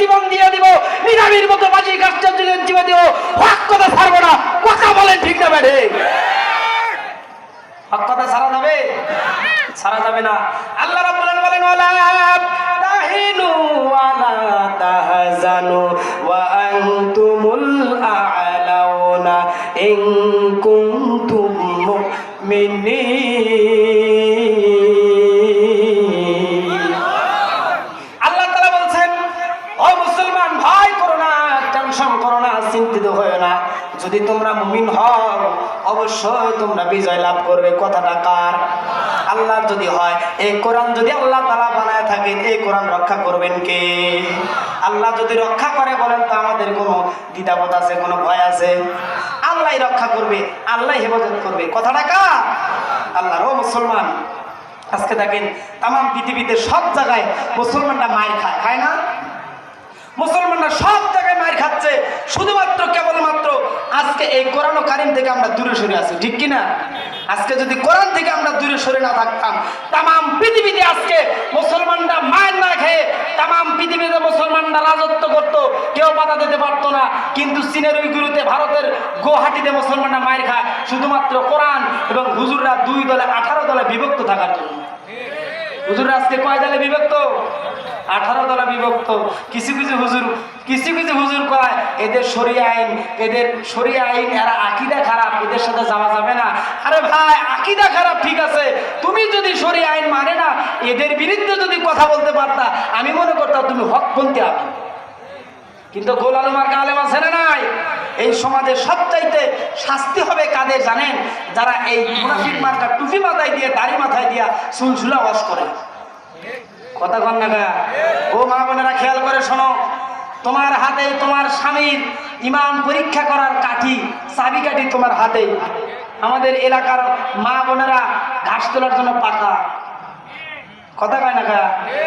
জীবন দিয়ে দিব, নিরামির মতো বাজি জন্য জীবন দিব। হক কথা ছাড়বো না, কথা বলেন ঠিক না ব্যাটে হক কথা ছাড়া যাবে? ছাড়া যাবে না। আল্লাহ রাব্বুল বলেন, ওয়ালা তাহিনু ওয়ালা তাহজানু, ওয়া আনতুমুল আ'লাউনা, ইন কুনতুম মুমিনিন। চিন্তিত হয়ো না। যদি তোমরা মুমিন হও, অবশ্যই তোমরা বিজয় লাভ করবে। কথাটা কার? আল্লাহ যদি হয়। এই কোরআন যদি আল্লাহ তাআলা বানায় থাকেন, এই কোরআন রক্ষা করবেন কে? আল্লাহ যদি রক্ষা করে বলেন তো আমাদের কোনো দ্বিধাবোধ আছে, কোনো ভয় আছে? আল্লাহ রক্ষা করবে আল্লাহ হেফাজত করবে। কথাটা কার? আল্লাহর, ও মুসলমান, আজকে দেখেন তাম পৃথিবীতে সব জায়গায় মুসলমানরা মায়ের খায় খায় না? মুসলমানরা সব জায়গায় মায়ের খাচ্ছে শুধুমাত্র কেবলমাত্র আজকে এই কোরআন কারিম থেকে আমরা দূরে সরে আছি, ঠিক কি না আজকে যদি কোরআন থেকে আমরা দূরে সরে না থাকতাম তাম পৃথিবীতে আজকে মুসলমানরা মায়ের না খেয়ে তাম পৃথিবীতে মুসলমানরা রাজত্ব করতো, কেউ বাধা দিতে পারতো না। কিন্তু চীনের ওই গুরুতে ভারতের গুয়াহাটিতে মুসলমানরা মায়ের খায়, শুধুমাত্র কোরআন এবং হুজুররা দুই দলে, আঠারো দলে বিভক্ত থাকার জন্য। হুজুর, আজকে কয় দলে বিভক্ত? আঠারো দলে বিভক্ত। কিছু কিছু হুজুর, কিছু কিছু হুজুর কয়, এদের সরিয়া আইন, এদের সরিয়া আইন, এরা আকিদা খারাপ, এদের সাথে যাওয়া যাবে না। আরে ভাই, আকিদা খারাপ ঠিক আছে, তুমি যদি সরিয়া আইন মানে না, এদের বিরুদ্ধে যদি কথা বলতে পারতা, আমি মনে করতাম তুমি হক বলতে কিন্তু গোল আলমার আলেম আছে না নাই? সমাজে সবচাইতে শাস্তি হবে কাদের জানেন? যারা এই মুনাফিক মার্কা টুপি মাথায় দিয়ে, দাড়ি মাথায় দিয়া চুলচুলা ওয়াশ করে। কথা কন না ও মা বোনেরা, খেয়াল করে শোনো। তোমার হাতে তোমার স্বামীর ইমান পরীক্ষা করার কাঠি, চাবি কাঠি তোমার হাতে আমাদের এলাকার মা বোনেরা ঘাস তোলার জন্য পাকা। কথা কয় না?